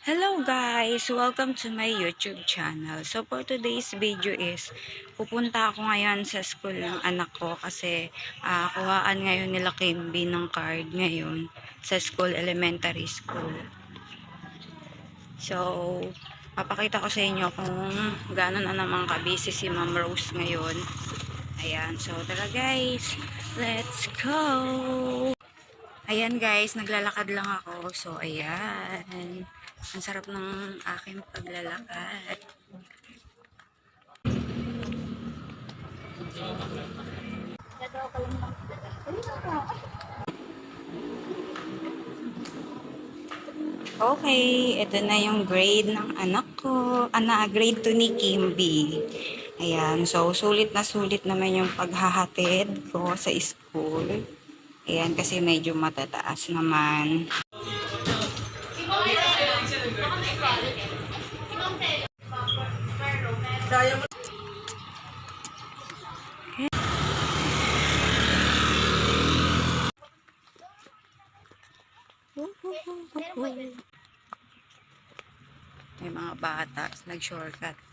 Hello guys! Welcome to my YouTube channel. So for today's video is, pupunta ako ngayon sa school ng anak ko kasi ah, kuhaan ngayon nila Kimby ng card ngayon sa school, elementary school. So, papakita ko sa inyo kung gaano na naman kabisi si Ma'am Rose ngayon. Ayan, so tara guys, let's go! Ayan guys, naglalakad lang ako. So, ayan. Ang sarap ng aking paglalakad. Okay, ito na yung grade ng anak ko. Ana, grade 2 ni Kimby. Ayan, so sulit na sulit naman yung paghahatid ko sa school. Ayan, kasi medyo matataas naman. May mga bata, nag-shortcut.